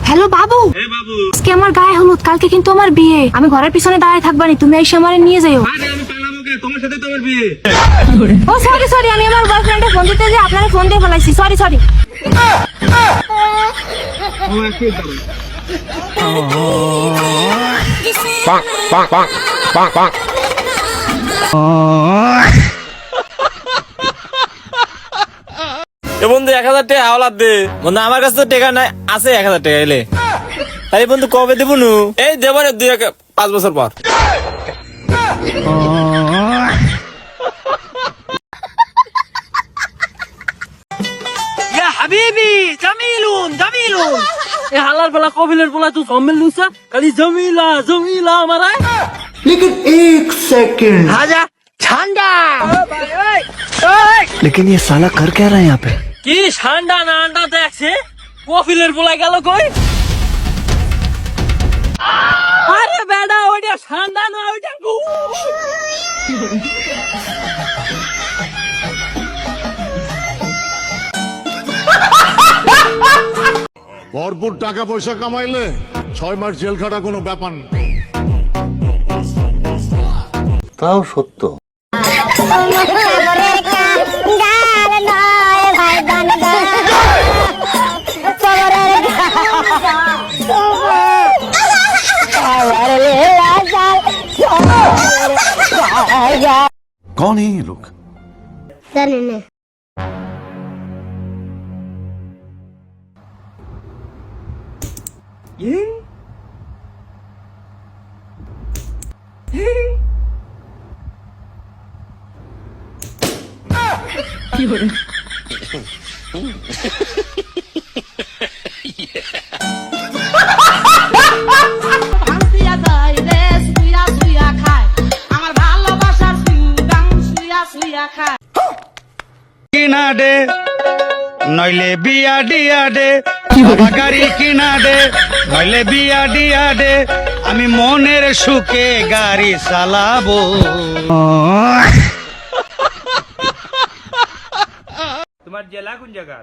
Hello বাবু। আজকে আমার গায়ে হলুদ কালকে কিন্তু আমার বিয়ে। আমি ঘরের পিছনে দাঁড়িয়ে থাকবানি তুমি এসে আমার নিয়ে যাইও। আমি ফোন যে বন্ধু এক হাজার টাকা হাওলাত দে। বন্ধু আমার কাছে তো টাকা নাই আছে এক হাজার টাকা এলে। তাই বন্ধু কবে দেবো নু? এই দেবো রে দুই পাঁচ বছর পর। এ হালার তুই জমিলা लेकिन ये साला कर क्या रहा है यहाँ पे কি ঠান্ডা না আন্ডা দেখছে? কফিলের বেলা গেল কই? আরে বেডা ওইটা ঠান্ডা না ওইটা গু ভরপুর টাকা পয়সা কামাইলে ছয় মাস জেল খাটা কোনো ব্যাপার না। তাও সত্য। कौन है ये लोग ভাঙতিয়া যায় রে সুইয়া কিনা দে নইলে বিয়া দিয়া দে বাবা গাড়ি কিনা দে নইলে বিয়া দিয়া দে আমি মনের সুখে গাড়ি চালাবো। তোমার জেলা কোন জায়গা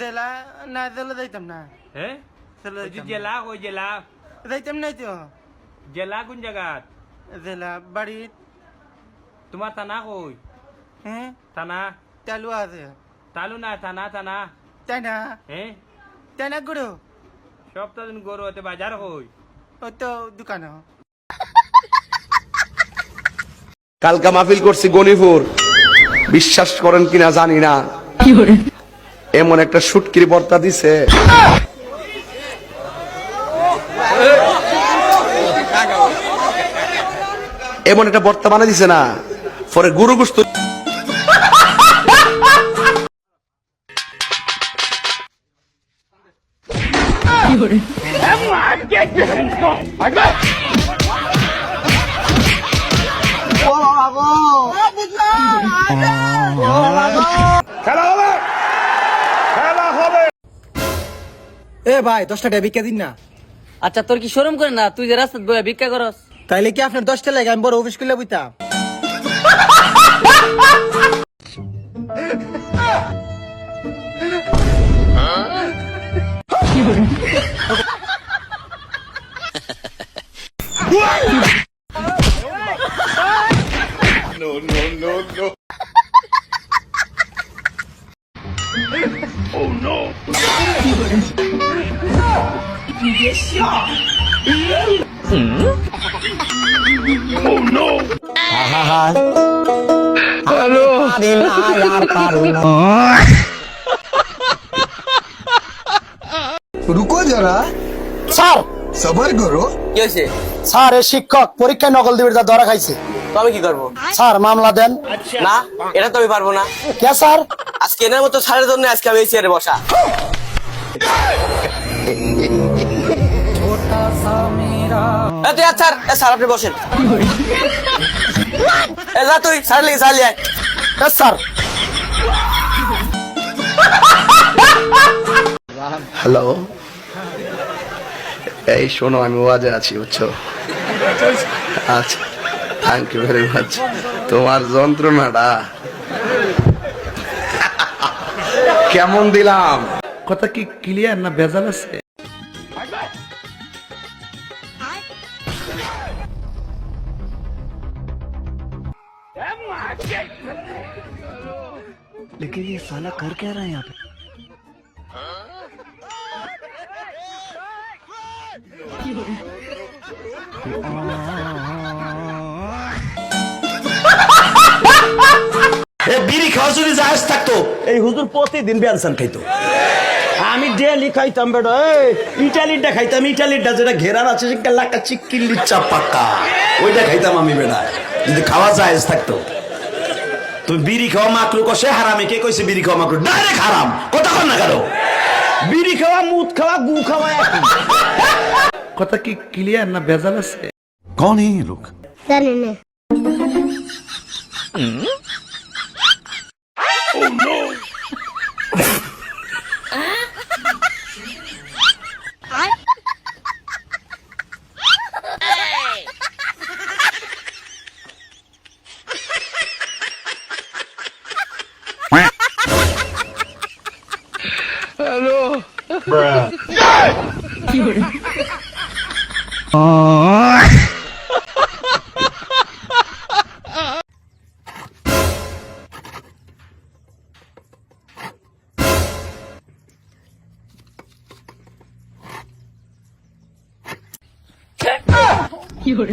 জেলা না জেলা যাইতাম না হ্যাঁ জেলা ওই জেলা যাইতাম নাই তো জেলা কোন জায়গা জেলা বাড়ি তোমার থানা কই হ্যাঁ থানা চালু আছে তালু না থানা থানা তাই না হ্যাঁ তাই না গুরু সপ্তাহ দিন গরু হতে বাজার কই ও তো দোকান কালকা মাহফিল করছি গনিপুর বিশ্বাস করেন কিনা জানি না। এমন একটা সুটকির বর্তা দিছে। এমন একটা বর্তা বানা দিছে না পরে গুরু গুস্ত এ ভাই দশটা টাকা ভিক্ষা দিন না। আচ্ছা তোর কি শরম করে না? তুই যে রাস্তায় বইয়া ভিক্ষা করস। তাইলে কি আপনার দশটা লাগে আমি বড় অফিস করলে বুঝতাম রুকো যারা স্যার সবার করো কি হয়েছে স্যার এ শিক্ষক পরীক্ষায় নকল দিবে যা ধরা খাইছে। তো আমি কি করব? স্যার মামলা দেন। না এটা তো আমি পারব না। কে স্যার আজকে এনার মতো ছাড়ের জন্য আজকে আমি এই চেয়ারে বসা। তুই স্যার এ স্যার আপনি বসেন। এ যা তুই স্যার লেগে স্যার লিয়ে স্যার হ্যালো? এই শোনো আমি ওয়াজে আছি বুঝছ? আচ্ছা থ্যাংক ইউ ভেরি মাচ তোমার যন্ত্রণাটা। কেমন দিলাম? কথা কি ক্লিয়ার না ভেজাল আছে? বিড়ি খাওয়া যদি জাহাজ থাকতো এই হুজুর প্রতিদিন বেলসান খাইতো আমি ডেলি খাইতাম বেটা এই, ইটালিটা খাইতাম ইটালিটা যেটা ঘেরার আছে সেটা লাকা চিক্কিল্লি চাপাক্কা ওইটা খাইতাম আমি বেটা যদি খাওয়া জায়েজ থাকতো। তুমি বিড়ি খাওয়া মাকরু কষে হারামে। কে কইছে বিড়ি খাওয়া মাকরু? ডাইরেক্ট হারাম কথা কর না কারও বিড়ি খাওয়া মুদ খাওয়া গু খাওয়া কথা কি ক্লিয়ার না ভেজাল আছে? কোন এই লোক। জানি না। Bruh. You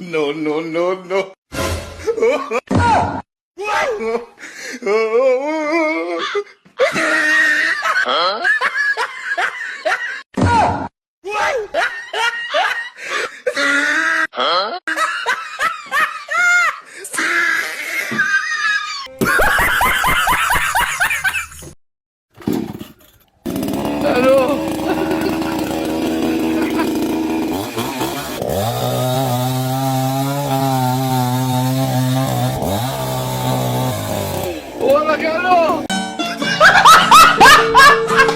no no no no O